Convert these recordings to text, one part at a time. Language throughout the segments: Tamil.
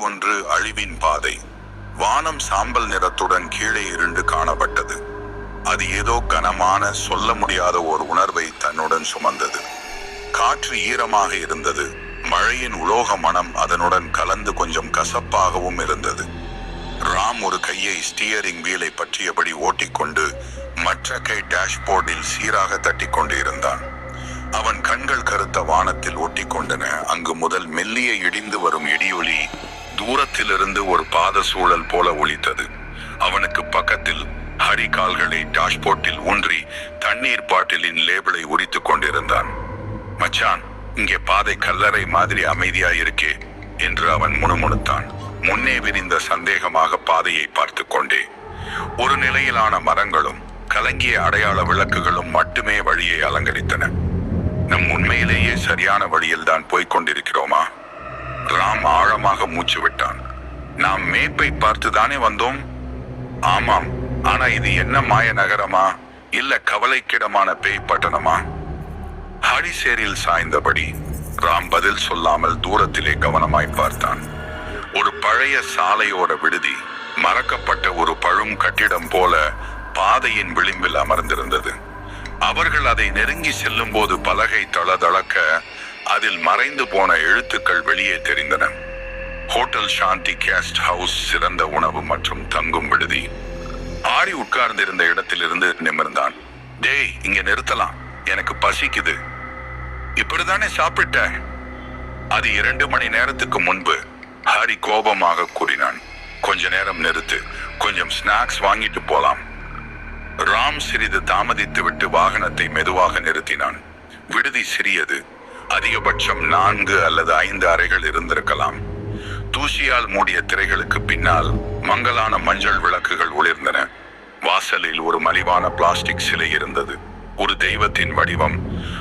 ஒன்று அழிவின் பாதை. வானம் சாம்பல் நிறத்துடன் கீழே இருண்டு காணப்பட்டது. அது ஏதோ கனமான சொல்ல முடியாத ஒரு உணர்வை தன்னுடன் சுமந்தது. காற்று ஈரமாக இருந்தது. மழையின் உலோக மனம் அதனுடன் கலந்து கொஞ்சம் கசப்பாகவும் இருந்தது. ராம் ஒரு கையை ஸ்டியரிங் வீலை பற்றியபடி ஓட்டிக்கொண்டு மற்ற கை டேஷ்போர்டில் சீராக தட்டிக் கொண்டு இருந்தான் அவன் கண்கள் கருத்த வானத்தில் ஒட்டிக்கொண்டன அங்கு முதல் மெல்லிய இடிந்து வரும் இடியொலி தூரத்திலிருந்து ஒரு பாத சூழல் போல ஒலித்தது. அவனுக்கு பக்கத்தில் ஹரி கால்களை டாஷ்போர்ட்டில் ஊன்றி தண்ணீர் பாட்டிலின் லேபிளை உரித்துக் கொண்டிருந்தான். மச்சான் இங்கே பாதை கல்லறை மாதிரி அமைதியா இருக்கே என்று அவன் முணுமுணுத்தான். முன்னே விரிந்த சந்தேகமாக பாதையை பார்த்து கொண்டே. ஒரு நிலையிலான மரங்களும் கலங்கிய அடையாள விளக்குகளும் மட்டுமே வழியை அலங்கரித்தன. நம் உண்மையிலேயே சரியான வழியில் தான் போய்க் கொண்டிருக்கிறோமா? ராம் ஆழமாக மூச்சு விட்டான். நாம் மேப்பை பார்த்து தானே வந்தோம்? ஆமாம் ஆனா இது என்ன மாய நகரமா? இல்ல கவலைக்கிடமான பேய் பட்டணமா? ஹரிசேரில் சாய்ந்தபடி ராம் பதில் சொல்லாமல் தூரத்திலே கவனமாய் பார்த்தான். ஒரு பழைய சாலையோர விடுதி மறக்கப்பட்ட ஒரு பழும் கட்டிடம் போல பாதையின் விளிம்பில் அமர்ந்திருந்தது. அவர்கள் அதை நெருங்கி செல்லும்போது பலகை தளதளக்க அதில் மறைந்து போன எழுத்துக்கள் வெளியே தெரிந்தன. ஹோட்டல் சாந்தி கேஸ்ட் ஹவுஸ் சிறந்த உணவு மற்றும் தங்கும் விடுதி. ஆரி உட்கார்ந்திருந்த இடத்திலிருந்து நிமிர்ந்தான். டேய் இங்க நிறுத்தலாம். எனக்கு பசிக்குது. இப்படிதானே சாப்பிட்ட? அது இரண்டு மணி நேரத்துக்கு முன்பு ஹரி கோபமாக கூறினான். கொஞ்ச நேரம் நிறுத்து. கொஞ்சம் ஸ்நாக்ஸ் வாங்கிட்டு போலாம். ராம் சிறிது தாமதித்து விட்டு வாகனத்தை மெதுவாக நிறுத்தினான். விடுதி சிறியது. அதிகபட்சம் நான்கு அல்லது ஐந்து அறைகள் இருந்திருக்கலாம். தூசியால் மூடிய திரைகளுக்கு பின்னால் மங்கலான மஞ்சள் விளக்குகள் ஒளிர்ந்தன. வாசலில் ஒரு மலிவான பிளாஸ்டிக் சிலை இருந்தது. ஒரு தெய்வத்தின் வடிவம்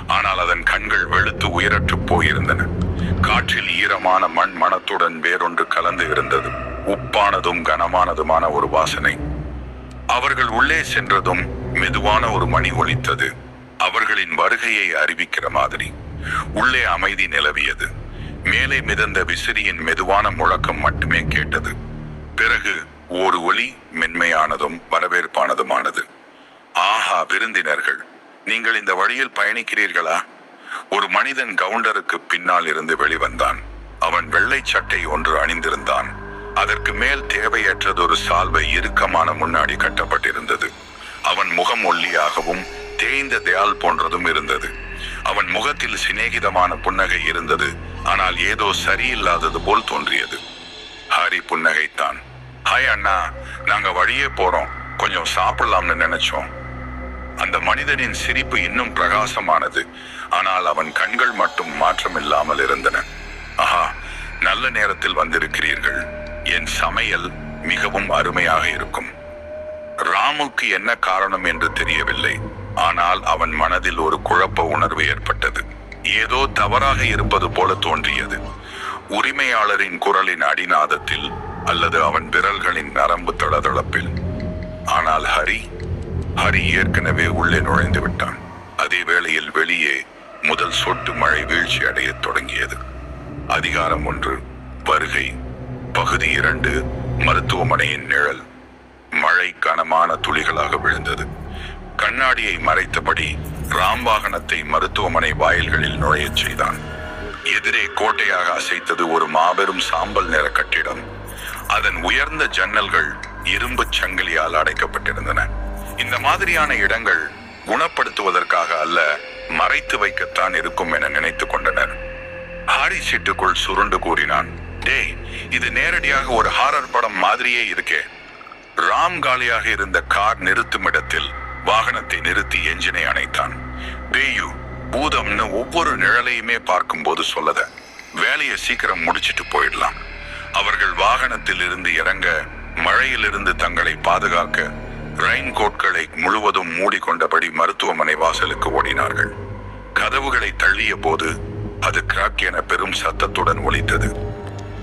ஆனால் அதன் கண்கள் வெளுத்து உயரற்று போயிருந்தன. காற்றில் ஈரமான மண் மனத்துடன் வேறொன்று கலந்து இருந்தது. உப்பானதும் கனமானதுமான ஒரு வாசனை. அவர்கள் உள்ளே சென்றதும் மெதுவான ஒரு மணி ஒலித்தது. அவர்களின் வருகையை அறிவிக்கிற மாதிரி. உள்ளே அமைதி நிலவியது. மேலே மிதந்த விசிறியின் மெதுவான முழக்கம் மட்டுமே கேட்டது. பிறகு ஒரு ஒலி மென்மையானதும் வரவேற்பானதுமானது. ஆஹா விருந்தினர்கள் நீங்கள் இந்த வழியில் பயணிக்கிறீர்களா? ஒரு மனிதன் கவுண்டருக்கு பின்னால் இருந்து வெளிவந்தான். அவன் வெள்ளை சட்டை ஒன்று அணிந்திருந்தான். அதற்கு மேல் தேவையற்றதொரு சால்வை இறுக்கமான முன்னாடி கட்டப்பட்டிருந்தது. அவன் முகம் ஒல்லியாகவும் தேய்ந்த தயால் போன்றதும் இருந்தது. அவன் முகத்தில் சிநேகிதமான புன்னகை இருந்தது. ஆனால் ஏதோ சரியில்லாதது போல் தோன்றியது. ஹரி புன்னகைத்தான். ஹாய் அண்ணா நாங்க வழியே போறோம். கொஞ்சம் சாப்பிடலாம்னு நினைச்சோம். அந்த மனிதனின் சிரிப்பு இன்னும் பிரகாசமானது. ஆனால் அவன் கண்கள் மட்டும் மாற்றமில்லாமல் இருந்தன. ஆஹா நல்ல நேரத்தில் வந்திருக்கிறீர்கள். என் சமையல் மிகவும் அருமையாக இருக்கும். ராமுக்கு என்ன காரணம் என்று தெரியவில்லை. ஆனால் அவன் மனதில் ஒரு குழப்ப உணர்வு ஏற்பட்டது. ஏதோ தவறாக இருப்பது போல தோன்றியது. உரிமையாளரின் குரலின் அடிநாதத்தில் அல்லது அவன் விரல்களின் நரம்பு தளதளப்பில். ஆனால் ஹரி ஹரி ஏற்கனவே உள்ளே நுழைந்து விட்டான். அதே வேளையில் வெளியே முதல் சொட்டு மழை வீழ்ச்சி அடையத் தொடங்கியது. அதிகாரம் ஒன்று வருகை. பகுதி இரண்டு மருத்துவமனையின் நிழல். மழை கனமான துளிகளாக விழுந்தது. கண்ணாடியை மறைத்தபடி ராம் வாகனத்தை மருத்துவமனை வாயில்களில் நுழையச் செய்தான். எதிரே கோட்டையாக அசைத்தது ஒரு மாபெரும் சாம்பல் நிற கட்டிடம். அதன் உயர்ந்த ஜன்னல்கள் இரும்புச் சங்கிலியால் அடைக்கப்பட்டிருந்தன. இந்த மாதிரியான இடங்கள் குணப்படுத்துவதற்காக அல்ல மறைத்து வைக்கத்தான் இருக்கும் என நினைத்துக் கொண்டனர். ஹாரி சீட்டுக்குள் சுருண்டு கூறினான் டேய் இது நேரடியாக ஒரு ஹாரர் படம் மாதிரியே இருக்கே. ராம் காலியாக இருந்த கார் நிறுத்தும் இடத்தில் வாகனத்தை நிறுத்தி என்ஜினை அணைத்தான். பேயு பூதம்னு ஒவ்வொரு நிழலையுமே பார்க்கும்போது சொல்லத வேலையை சீக்கிரம் முடிச்சிட்டு போயிடலாம். அவர்கள் வாகனத்தில் இருந்து இறங்க மழையிலிருந்து தங்களை பாதுகாக்க ரெயின் கோட்களை முழுவதும் மூடிக்கொண்டபடி மருத்துவமனை வாசலுக்கு ஓடினார்கள். கதவுகளை தள்ளிய போது அது கிராக் என பெரும் சத்தத்துடன் ஒலித்தது.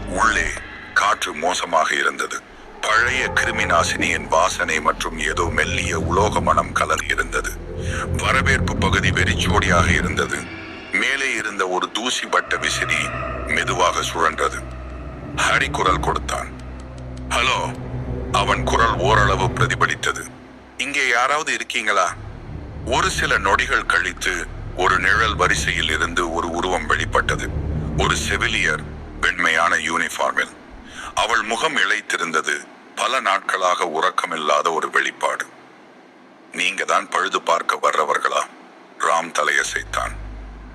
உள்ளே காற்று மோசமாக இருந்தது. பழைய கிருமி நாசினியின் வாசனை மற்றும் ஏதோ மெல்லிய உலோக மனம் கலர் இருந்தது. வரவேற்பு பகுதி வெறிச்சோடியாக இருந்தது. மேலே இருந்த ஒரு தூசி பட்ட விசிறி மெதுவாக சுழன்றது. ஹரி குரல் கொடுத்தான். ஹலோ. அவன் குரல் ஓரளவு பிரதிபலித்தது. இங்கே யாராவது இருக்கீங்களா? ஒரு சில நொடிகள் கழித்து ஒரு நிழல் வரிசையில் இருந்து ஒரு உருவம் வெளிப்பட்டது. ஒரு செவிலியர் வெண்மையான யூனிஃபார்மில் அவள் முகம் இழைத்திருந்தது. பல நாட்களாக உறக்கமில்லாத ஒரு வெளிப்பாடு. நீங்க தான் பழுது பார்க்க வர்றவர்களா? ராம் தலையசைத்தான்.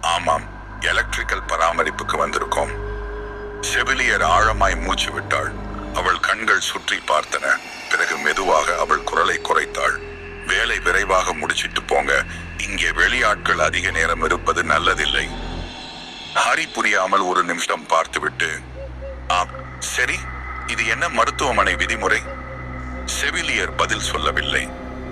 ஆமாம் எலக்ட்ரிக்கல் பராமரிப்புக்கு வந்திருக்கோம். செவிலியர் ஆழமாய் மூச்சு விட்டாள். அவள் கண்கள் சுற்றி பார்த்தன. பிறகு மெதுவாக அவள் குரலை குறைத்தாள். வேலை விரைவாக முடிச்சிட்டு போங்க. இங்கே வெளியாட்கள் அதிக நேரம் இருப்பது நல்லதில்லை. ஹரி புரியாமல் ஒரு நிமிஷம் பார்த்துவிட்டு ஆம் சரி இது என்ன மருத்துவமனை விதிமுறை? செவிலியர் பதில் சொல்லவில்லை.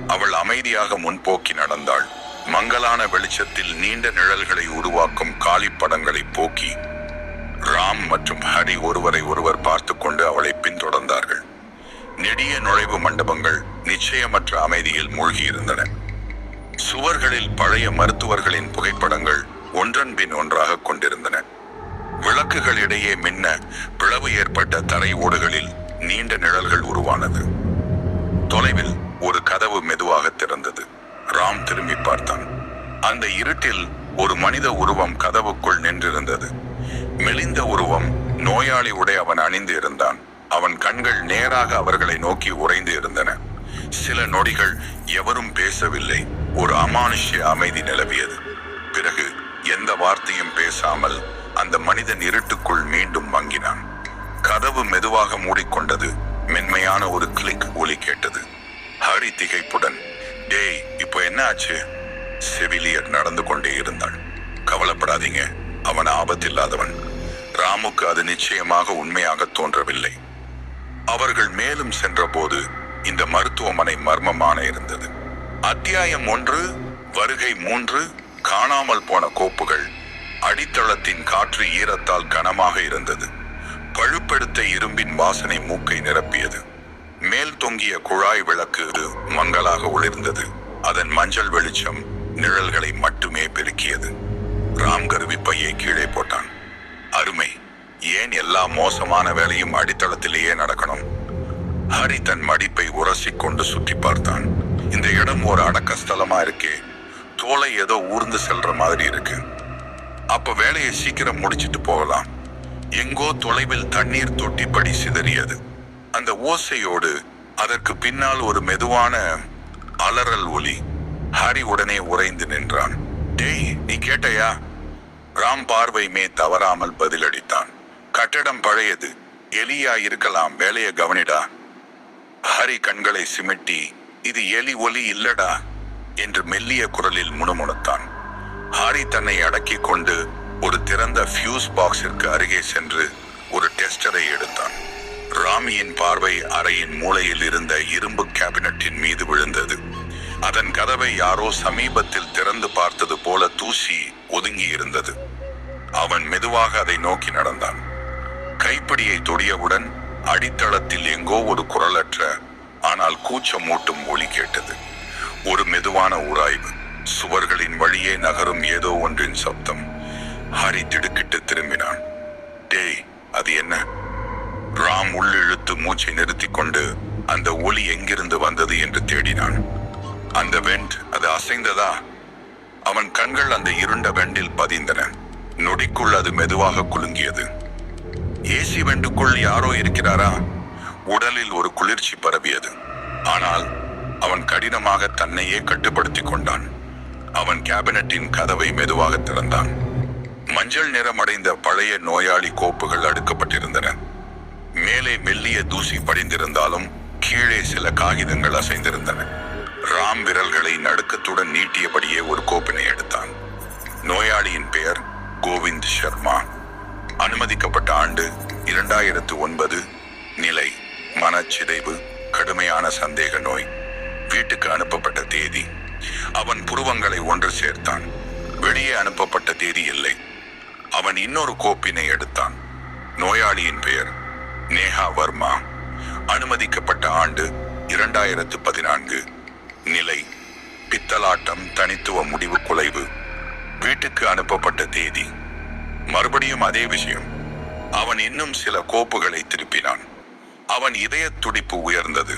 அவள் அமைதியாக முன்போக்கி நடந்தாள். மங்கலான வெளிச்சத்தில் நீண்ட நிழல்களை உருவாக்கும் காலிப்படங்களை போக்கி ராம் மற்றும் ஹரி ஒருவரை ஒருவர் பார்த்து கொண்டு அவளை பின்தொடர்ந்தார்கள். நெடிய நுழைவு மண்டபங்கள் நிச்சயமற்ற அமைதியில் மூழ்கியிருந்தன. சுவர்களில் பழைய மருத்துவர்களின் புகைப்படங்கள் ஒன்றன் பின் ஒன்றாக கொண்டிருந்தன. விளக்குகள் இடையே மின்ன பிளவு ஏற்பட்ட தரை ஓடுகளில் நீண்ட நிழல்கள் உருவானது. தொலைவில் ஒரு கதவு மெதுவாக திறந்தது. ராம் திரும்பி பார்த்தான். அந்த இருட்டில் ஒரு மனித உருவம் கதவுக்குள் நின்றிருந்தது. மெலிந்த உருவம் நோயாளி உடை அவன் அணிந்து இருந்தான். அவன் கண்கள் நேராக அவர்களை நோக்கி உறைந்து இருந்தன. சில நொடிகள் எவரும் பேசவில்லை. ஒரு அமானுஷ்ய அமைதி நிலவியது. பிறகு எந்த வார்த்தையும் பேசாமல் அந்த மனிதன் இருட்டுக்குள் மீண்டும் மங்கினான். கதவு மெதுவாக மூடிக்கொண்டது மென்மையான ஒரு கிளிக் ஒலி கேட்டது. ஹரி திகைப்புடன் டேய் இப்போ என்ன ஆச்சு? செவிலியர் நடந்து கொண்டே இருந்தாள். கவலைப்படாதீங்க அவன் ஆபத்தில்லாதவன். ராமுக்கு அது நிச்சயமாக உண்மையாக தோன்றவில்லை. அவர்கள் மேலும் சென்றபோது இந்த மருத்துவமனை மர்மமான இருந்தது. அத்தியாயம் ஒன்று வருகை மூன்று காணாமல் போன கோப்புகள். அடித்தளத்தின் காற்று ஈரத்தால் கனமாக இருந்தது. பழுப்படுத்த இரும்பின் வாசனை மூக்கை நிரப்பியது. மேல் தொங்கிய குழாய் விளக்கு மங்கலாக ஒளிர்ந்தது. அதன் மஞ்சள் வெளிச்சம் நிழல்களை மட்டுமே பெருக்கியது. ராம் கருவி பையை கீழே போட்டான். அருமை ஏன் எல்லா மோசமான வேலையும் அடித்தளத்திலேயே நடக்கணும்? ஹரி தன் மடிப்பை உரசி கொண்டு சுற்றி பார்த்தான். இந்த இடம் ஒரு அடக்க ஸ்தலமா இருக்கே. தோலை ஏதோ ஊர்ந்து செல்ற மாதிரி இருக்கு. அப்ப வேலையை சீக்கிரம் முடிச்சிட்டு போகலாம். எங்கோ தொலைவில் தண்ணீர் தொட்டிப்படி சிதறியது. அந்த ஓசையோடு அதற்கு பின்னால் ஒரு மெதுவான அலறல் ஒலி ஹரி உடனே உறைந்து நின்றான். டேய் நீ கேட்டையா? ராம் பார்வையுமே தவறாமல் பதிலளித்தான். கட்டடம் பழையது. எலியா இருக்கலாம். வேலையை கவனிடா. ஹரி கண்களை சிமிட்டி இது எலி ஒலி இல்லடா என்று மெல்லிய குரலில் முணுமுணுத்தான். ஹாரி தன்னை அடக்கிக் கொண்டு ஒரு திறந்த ஃபியூஸ் பாக்ஸிற்கு அருகே சென்று ஒரு டெஸ்டரை எடுத்தான். ராமியின் பார்வை அறையின் மூலையில் இருந்த இரும்பு கேபினட்டின் மீது விழுந்தது. அதன் கதவை யாரோ சமீபத்தில் திறந்து பார்த்தது போல தூசி ஒதுங்கி இருந்தது. அவன் மெதுவாக அதை நோக்கி நடந்தான். கைப்பிடியை தொடியவுடன் அடித்தளத்தில் எங்கோ ஒரு குரலற்ற ஆனால் கூச்சமூட்டும் ஒளி கேட்டது. ஒரு மெதுவான உராய்வு. சுவர்களின் வழியே நகரும் ஏதோ ஒன்றின் சப்தம். ஹரி திடுக்கிட்டு திரும்பினான். டேய் அது என்ன? ராம் உள்ளிழுத்து மூச்சை நிறுத்திக் கொண்டு அந்த ஒலி எங்கிருந்து வந்தது என்று தேடினான். அந்த வெண்ட் அது அசைந்ததா? அவன் கண்கள் அந்த இருண்ட வெண்டில் பதிந்தன. நொடிக்குள் அது மெதுவாக குலுங்கியது. ஏசி வெண்டுக்குள் யாரோ இருக்கிறாரா? உடலில் ஒரு குளிர்ச்சி பரவியது. ஆனால் அவன் கடினமாக தன்னையே கட்டுப்படுத்திக் கொண்டான். அவன் கேபினட்டின் கதவை மெதுவாக திறந்தான். மஞ்சள் நிறமடைந்த பழைய நோயாளி கோப்புகள் அடுக்கப்பட்டிருந்தன. மேலே மெல்லிய தூசி படிந்திருந்தாலும் கீழே சில காகிதங்கள் அசைந்திருந்தன. ராம் விரல்களை நடுக்கத்துடன் நீட்டியபடியே ஒரு கோப்பினை எடுத்தான். நோயாளியின் பெயர் கோவிந்த் சர்மா அனுமதிக்கப்பட்ட ஆண்டு இரண்டாயிரத்து ஒன்பது நிலை. மனச்சிதைவு கடுமையான சந்தேக நோய். வீட்டுக்கு அனுப்பப்பட்ட தேதி அவன் புருவங்களை ஒன்று சேர்த்தான். வெளியே அனுப்பப்பட்ட தேதி இல்லை. அவன் இன்னொரு கோப்பினை எடுத்தான். நோயாளியின் பெயர் நேஹா வர்மா. அனுமதிக்கப்பட்ட ஆண்டு இரண்டாயிரத்து பதினான்கு. நிலை பித்தலாட்டம் தனித்துவ முடிவு குலைவு. வீட்டுக்கு அனுப்பப்பட்ட தேதி மறுபடியும் அதே விஷயம். அவன் இன்னும் சில கோப்புகளை திருப்பினான். அவன் இதய துடிப்பு உயர்ந்தது.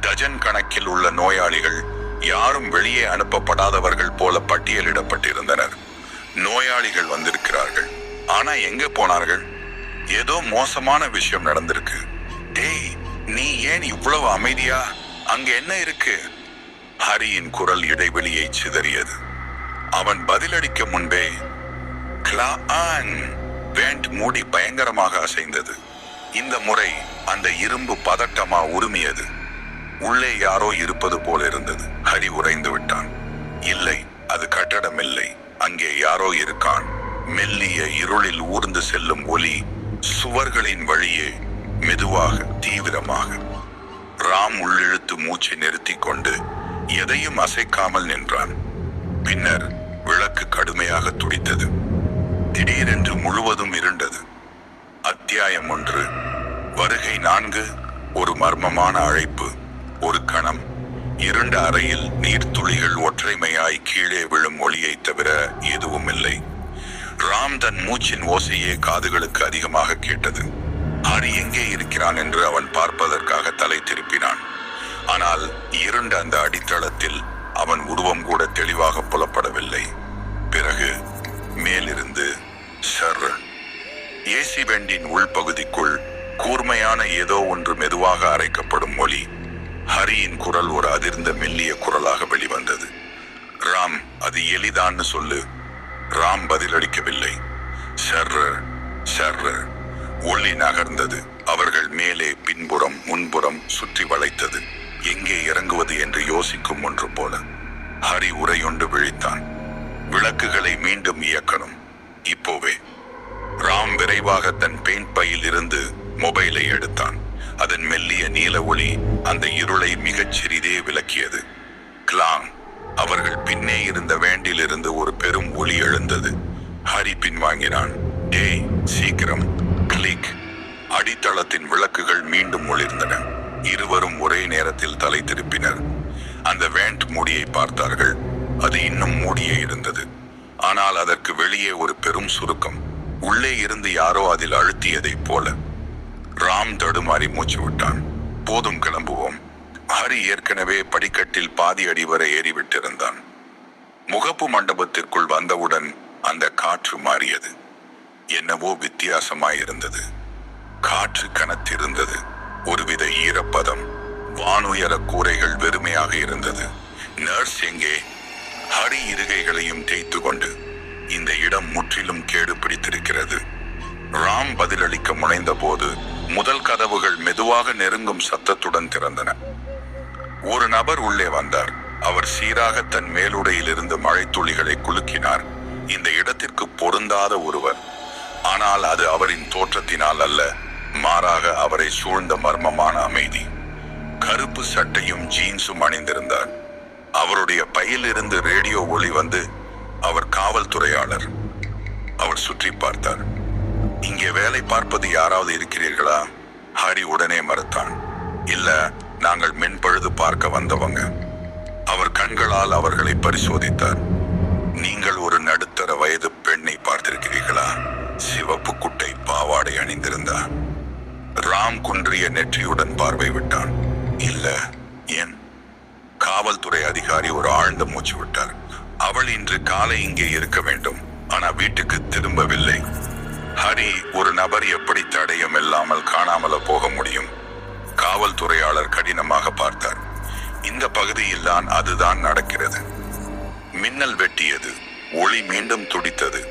டஜன் கணக்கில் உள்ள நோயாளிகள் யாரும் வெளியே அனுப்பப்படாதவர்கள் போல பட்டியலிடப்பட்டிருந்தனர். நோயாளிகள் வந்திருக்கிறார்கள். ஆனா எங்க போனார்கள்? ஏதோ மோசமான விஷயம் நடந்திருக்கு. டேய் நீ ஏன் இவ்வளவு அமைதியா? அங்க என்ன இருக்கு? ஹரியின் குரல் இடைவெளியை சிதறியது. அவன் பதிலளிக்க முன்பே பேண்ட் வேண்ட் மூடி பயங்கரமாக அசைந்தது. இந்த முறை அந்த இரும்பு பதட்டமா உருமியது. உள்ளே யாரோ இருப்பது போல இருந்தது. ஹரி உறைந்து விட்டான். இல்லை அது கட்டடம் இல்லை அங்கே யாரோ இருக்கான். மெல்லிய இருளில் ஊர்ந்து செல்லும் ஒலி சுவர்களின் வழியே மெதுவாக தீவிரமாக. ராம் உள்ளிழுத்து மூச்சை நிறுத்தி கொண்டு எதையும் அசைக்காமல் நின்றான். பின்னர் விளக்கு கடுமையாக துடித்தது. திடீரென்று முழுவதும் இருண்டது. அத்தியாயம் ஒன்று. வருகை நான்கு. ஒரு மர்மமான அழைப்பு. ஒரு கணம். இருண்ட அறையில் நீர்த்துளிகள் ஒற்றைமையாய் கீழே விழும் ஒளியைத் தவிர எதுவும் இல்லை. ராம் தன் மூச்சின் ஓசையே காதுகளுக்கு அதிகமாக கேட்டது. ஹரி எங்கே இருக்கிறான் என்று அவன் பார்ப்பதற்காக தலை திருப்பினான். ஆனால் இருண்ட அந்த அடித்தளத்தில் அவன் உருவம் கூட தெளிவாக புலப்படவில்லை. பிறகு மேலிருந்து சர். ஏசி வெண்டின் உள்பகுதிக்குள் கூர்மையான ஏதோ ஒன்று மெதுவாக அரைக்கப்படும் மொழி ஹரியின் குரல் ஒரு அதிர்ந்த மெல்லிய குரலாக வெளிவந்தது. ராம் அது எளிதான்னு சொல்லு. ராம் பதிலளிக்கவில்லை. சர்ர சர்ர ஒளி நகர்ந்தது. அவர்கள் மேலே பின்புறம் முன்புறம் சுற்றி வளைத்தது. எங்கே இறங்குவது என்று யோசிக்கும் ஒன்று போல. ஹரி உரையொண்டு விழித்தான். விளக்குகளை மீண்டும் இயக்கணும். இப்போவே. ராம் விரைவாக தன் பெயிண்ட் பையில் இருந்து மொபைலை எடுத்தான். அதன் மெல்லிய நீல ஒளி அந்த இருளை மிகச் சிறிதே விளக்கியது. கிளாங் அவர்கள் பின்னே இருந்த வேண்டிலிருந்து ஒரு பெரும் ஒளி எழுந்தது. ஹரி பின்வாங்கினான். டேய் சீக்கிரம். கிளிக். அடித்தளத்தின் விளக்குகள் மீண்டும் ஒளிர்ந்தன. இருவரும் ஒரே நேரத்தில் தலை திருப்பினர். அந்த வேண்ட் மூடியை பார்த்தார்கள். அது இன்னும் மூடியே இருந்தது. ஆனால் அதற்கு வெளியே ஒரு பெரும் சுருக்கம். உள்ளே இருந்து யாரோ அதில் அழுத்தியதைப் போல. ராம் தடுமாறி மூச்சு விட்டான். போதும் கிளம்புவோம். ஹரி ஏற்கனவே படிக்கட்டில் பாதி அடி வரை ஏறிவிட்டிருந்தான். முகப்பு மண்டபத்திற்குள் வந்தவுடன் அந்த காற்று மாறியது. என்னவோ வித்தியாசமாயிருந்தது காற்று கனத்திருந்தது. ஒருவித ஈரப்பதம். வானுயர கூரைகள் வெறுமையாக இருந்தது. நர்ஸ் எங்கே? ஹரி இருகைகளையும் தேய்த்து கொண்டு இந்த இடம் முற்றிலும் கேடு பிடித்திருக்கிறது ராம் பதிலளிக்க முனைந்த போது முதல் கதவுகள் மெதுவாக நெருங்கும் சத்தத்துடன் திறந்தன. ஒரு நபர் உள்ளே வந்தார். அவர் சீராக தன் மேலுடையிலிருந்து மழைத்துளிகளை குலுக்கினார். இந்த இடத்திற்கு பொருந்தாத ஒருவர். ஆனால் அது அவரின் தோற்றத்தினால் அல்ல மாறாக அவரை சூழ்ந்த மர்மமான அமைதி. கருப்பு சட்டையும் ஜீன்ஸும் அணிந்திருந்தார். அவருடைய பையிலிருந்து ரேடியோ ஒளி வந்து அவர் காவல்துறையாளர் அவர் சுற்றி பார்த்தார். இங்கே வேலை பார்ப்பது யாராவது இருக்கிறீர்களா? ஹரி உடனே மறுத்தான். இல்ல நாங்கள் மென்பழுது பார்க்க வந்தவங்க. அவர் கண்களால் அவர்களை பரிசோதித்தார். நீங்கள் ஒரு நடுத்தர வயது பெண்ணை பார்த்திருக்கிறீர்களா? சிவப்பு குட்டை பாவாடை அணிந்திருந்தார் ராம் குன்றிய நெற்றியுடன் பார்வை விட்டான். இல்ல ஏன்? காவல்துறை அதிகாரி ஒரு ஆழ்ந்த மூச்சு விட்டார். அவள் இன்று காலை இங்கே இருக்க வேண்டும். ஆனா வீட்டுக்கு திரும்பவில்லை. ஹரி ஒரு நபர் எப்படி தடயம் இல்லாமல் காணாமல போக முடியும்? காவல்துறையாளர் கடினமாக பார்த்தார். இந்த பகுதியில் தான் அதுதான் நடக்கிறது. மின்னல் வெட்டியது ஒளி மீண்டும் துடித்தது.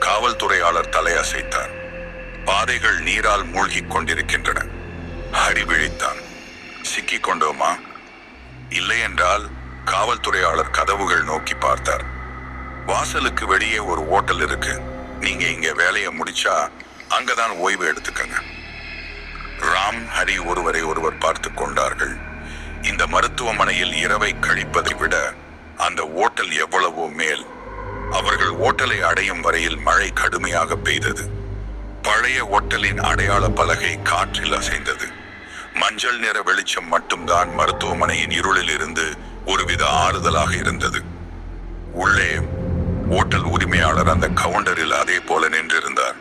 காவல்துறையாளர் தலையசைத்தார். பாதைகள் நீரால் மூழ்கிக் கொண்டிருக்கின்றன. ஹரி விழித்தான். சிக்கிக் கொண்டோமா? இல்லையென்றால் காவல்துறையாளர் கதவுகள் நோக்கி பார்த்தார். வாசலுக்கு வெளியே ஒரு ஓட்டல் இருக்கு. நீங்க இங்க வேலையை முடிச்சா அங்கதான் ஓய்வு எடுத்துக்கங்க. ராம் ஹரி ஒருவரை ஒருவர் பார்த்து கொண்டார்கள். இந்த மருத்துவமனையில் இரவை கழிப்பதை விட அந்த ஓட்டல் எவ்வளவோ மேல். அவர்கள் ஓட்டலை அடையும் வரையில் மழை கடுமையாக பெய்தது. பழைய ஓட்டலின் அடையாள பலகை காற்றில் அசைந்தது. மஞ்சள் நிற வெளிச்சம் மட்டும்தான் மருத்துவமனையின் இருளில் இருந்து ஒருவித ஆறுதலாக இருந்தது. உள்ளே ஓட்டல் உரிமையாளர் அந்த கவுண்டரில் அதே போல நின்றிருந்தார்.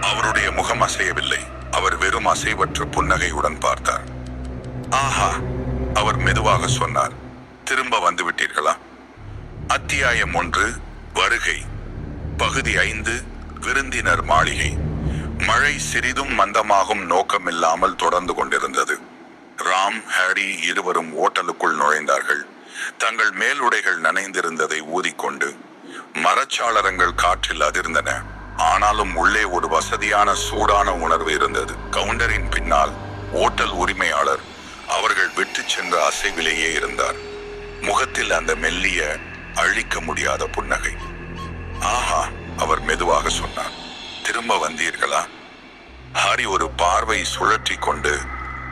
அவருடைய முகம் அசையவில்லை. அவர் வெறும் அசைவற்ற புன்னகையுடன் பார்த்தார். ஆஹா அவர் மெதுவாக சொன்னார். திரும்ப வந்து விட்டீர்களா? அத்தியாயம் ஒன்று வருகை. பகுதி ஐந்து விருந்தினர் மாளிகை. மழை சிறிதும் மந்தமாகும் நோக்கமில்லாமல் தொடர்ந்து கொண்டிருந்தது. ராம் ஹாரி இருவரும் ஓட்டலுக்குள் நுழைந்தார்கள். தங்கள் மேலுடைகள் நனைந்திருந்ததை ஊதிக்கொண்டு மரச்சாளரங்கள் காற்றில் அதிர்ந்தன. ஆனாலும் உள்ளே ஒரு வசதியான சூடான உணர்வு இருந்தது. கவுண்டரின் பின்னால் ஓட்டல் உரிமையாளர் அவர்கள் விட்டு சென்ற அசைவிலேயே இருந்தார். முகத்தில் அந்த மெல்லிய அழிக்க முடியாத புன்னகை. ஆஹா அவர் மெதுவாக சொன்னார். திரும்ப வந்தீர்களா? ஹாரி ஒரு பார்வை சுழற்றி கொண்டு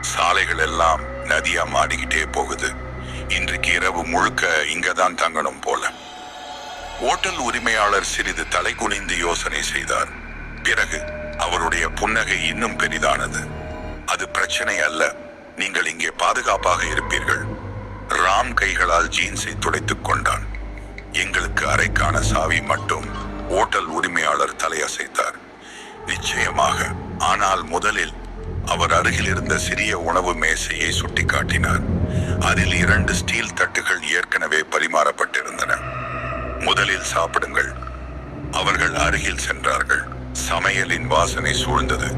சாலைகள் எல்லாம் நதியா மாடிக்கிட்டே போகுது. இன்றைக்கு இரவு முழுக்க இங்கதான் தங்கணும் போல. ஓட்டல் உரிமையாளர் சிறிது தலை குனிந்து யோசனை செய்தார். பிறகு அவருடைய புன்னகை இன்னும் பெரிதானது. அது பிரச்சனை அல்ல. நீங்கள் இங்கே பாதுகாப்பாக இருப்பீர்கள். ராம் கைகளால் ஜீன்ஸை துடைத்துக் கொண்டான். எங்களுக்கு அறைக்கான சாவி மட்டும் ஓட்டல் உரிமையாளர் தலையசைத்தார். நிச்சயமாக ஆனால் முதலில் அவர் அருகில் இருந்த சிறிய உணவு மேசையை சுட்டிக்காட்டினார். அதில் இரண்டு ஸ்டீல் தட்டுகள் ஏற்கனவே பரிமாறப்பட்டிருந்தன சாப்பிடுங்கள். அவர்கள் அருகில் சென்றார்கள். சமையலின் வாசனை சூழ்ந்தது.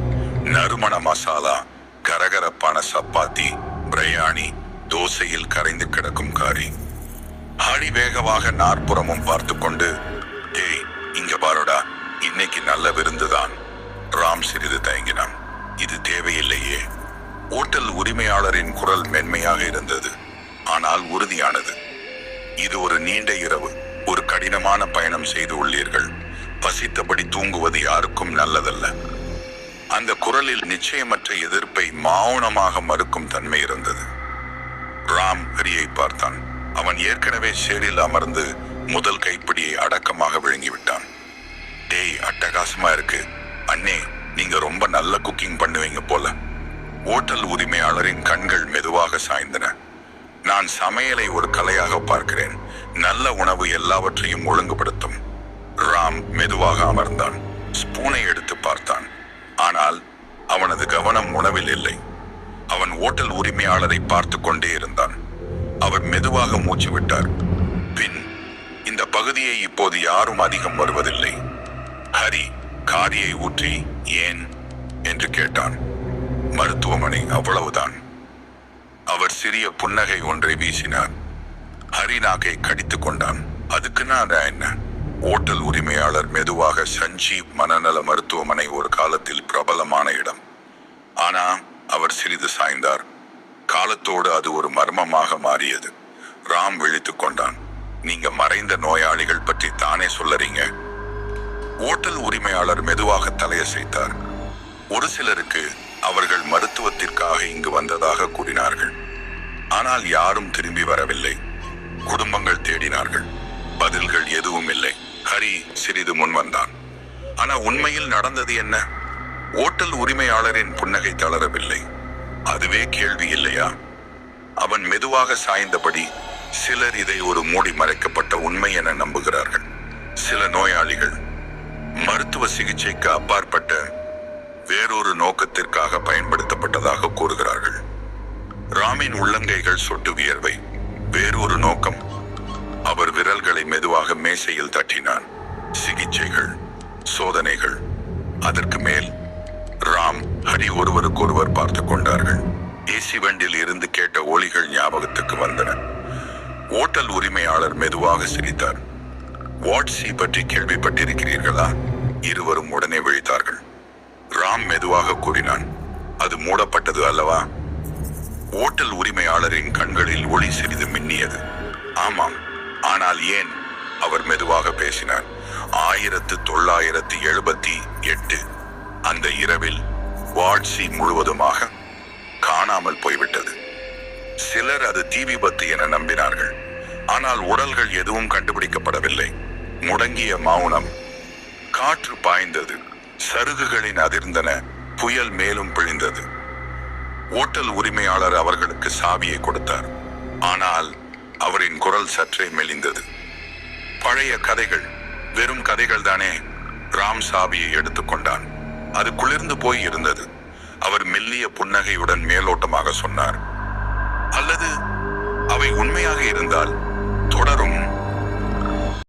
நறுமண மசாலா கரகரப்பான சப்பாத்தி பிரியாணி தோசையில் கரைந்து கிடக்கும் காரி ஹரி வேகமாக நாற்புறமும் பார்த்து கொண்டு டேய் இங்க பாருடா இன்னைக்கு நல்ல விருந்துதான். ராம் சிறிது தயங்கினான். இது தேவையில்லையே. ஓட்டல் உரிமையாளரின் குரல் மென்மையாக இருந்தது. ஆனால் உறுதியானது. இது ஒரு நீண்ட இரவு. ஒரு கடினமான பயணம் செய்து உள்ளீர்கள். பசித்தபடி தூங்குவது யாருக்கும் நல்லதல்ல. அந்த குரலில் நிச்சயமற்ற எதிர்ப்பை மௌனமாக மறுக்கும் தன்மை இருந்தது. ராம் ஹரியை பார்த்தான். அவன் ஏற்கனவே சேரில் அமர்ந்து முதல் கைப்பிடியை அடக்கமாக விழுங்கிவிட்டான். டேய் அட்டகாசமா இருக்கு. அண்ணே நீங்க ரொம்ப நல்ல குக்கிங் பண்ணுவீங்க போல. ஓட்டல் உரிமையாளரின் கண்கள் மெதுவாக சாய்ந்தன. நான் சமையலை ஒரு கலையாக பார்க்கிறேன். நல்ல உணவு எல்லாவற்றையும் ஒழுங்குபடுத்தும். ராம் மெதுவாக அமர்ந்தான். ஸ்பூனை எடுத்து பார்த்தான். ஆனால் அவனது கவனம் உணவில் இல்லை. அவன் ஓட்டல் உரிமையாளரை பார்த்து கொண்டே இருந்தான். அவர் மெதுவாக மூச்சு விட்டார். பின் இந்த பகுதியை இப்போது யாரும் அதிகம் வருவதில்லை. ஹரி காரியை ஊற்றி ஏன்? என்று கேட்டான். மருத்துவமனை அவ்வளவுதான். அவர் சிறிய புன்னகை ஒன்றை வீசினார். ஹரிநாகை கடித்து கொண்டான். அதுக்கு நான் என்ன? ஓட்டல் உரிமையாளர் மெதுவாக சஞ்சீவ் மனநல மருத்துவமனை ஒரு காலத்தில் பிரபலமான இடம். ஆனா அவர் சிறிது சாய்ந்தார். காலத்தோடு அது ஒரு மர்மமாக மாறியது. ராம் விழித்து கொண்டான். நீங்க மறைந்த நோயாளிகள் பற்றி தானே சொல்லறீங்க? ஓட்டல் உரிமையாளர் மெதுவாக தலையசைத்தார். ஒரு சிலருக்கு அவர்கள் மருத்துவத்திற்காக இங்கு வந்ததாக கூறினார்கள். ஆனால் யாரும் திரும்பி வரவில்லை. குடும்பங்கள் தேடினார்கள். பதில்கள் எதுவும் இல்லை. ஹரி சிறிது முன் வந்தான். ஆனா உண்மையில் நடந்தது என்ன? ஓட்டல் உரிமையாளரின் புன்னகை தளரவில்லை. அதுவே கேள்வி இல்லையா? அவன் மெதுவாக சாய்ந்தபடி சிலர் இதை ஒரு மூடி மறைக்கப்பட்ட உண்மை என நம்புகிறார்கள். சில நோயாளிகள் மருத்துவ சிகிச்சைக்கு அப்பாற்பட்ட வேறொரு நோக்கத்திற்காக பயன்படுத்தப்பட்டதாக கூறுகிறார்கள். ராமின் உள்ளங்கைகள் சொட்டு வியர்வை. வேறொரு நோக்கம் அவர் விரல்களை மெதுவாக மேசையில் தட்டினான். சிகிச்சைகள் சோதனைகள். அதற்கு மேல் ராம் ஹரி ஒருவருக்கொருவர் பார்த்து கொண்டார்கள். ஏசி வண்டில் இருந்து கேட்ட ஒளிகள் ஞாபகத்துக்கு வந்தன. ஓட்டல் உரிமையாளர் மெதுவாக சிரித்தார். வாட்ஸி பற்றி கேள்விப்பட்டிருக்கிறீர்களா? இருவரும் உடனே விழித்தார்கள். ராம் மெதுவாக கூறினான். அது மூடப்பட்டது அல்லவா? ஓட்டல் உரிமையாளரின் கண்களில் ஒளி சிறிது மின்னியது. ஆமாம் ஆனால் ஏன்? அவர் மெதுவாக பேசினார். ஆயிரத்து தொள்ளாயிரத்து எழுபத்தி எட்டு. அந்த இரவில் வாட்ஸி முழுவதுமாக காணாமல் போய்விட்டது. சிலர் அது தீ விபத்து என நம்பினார்கள். ஆனால் உடல்கள் எதுவும் கண்டுபிடிக்கப்படவில்லை. முடங்கிய மௌனம் காற்று பாய்ந்தது. சருகுகளின் அதிர்ந்தன புயல் மேலும் பிழிந்தது. ஓட்டல் உரிமையாளர் அவர்களுக்கு சாவியை கொடுத்தார். ஆனால் அவரின் குரல் சற்றே மெலிந்தது. பழைய கதைகள் வெறும் கதைகள் தானே ராம் சாவியை எடுத்துக்கொண்டான் அது குளிர்ந்து போய் இருந்தது. அவர் மெல்லிய புன்னகையுடன் மேலோட்டமாக சொன்னார். அல்லது அவை உண்மையாக இருந்தால் தொடரும்.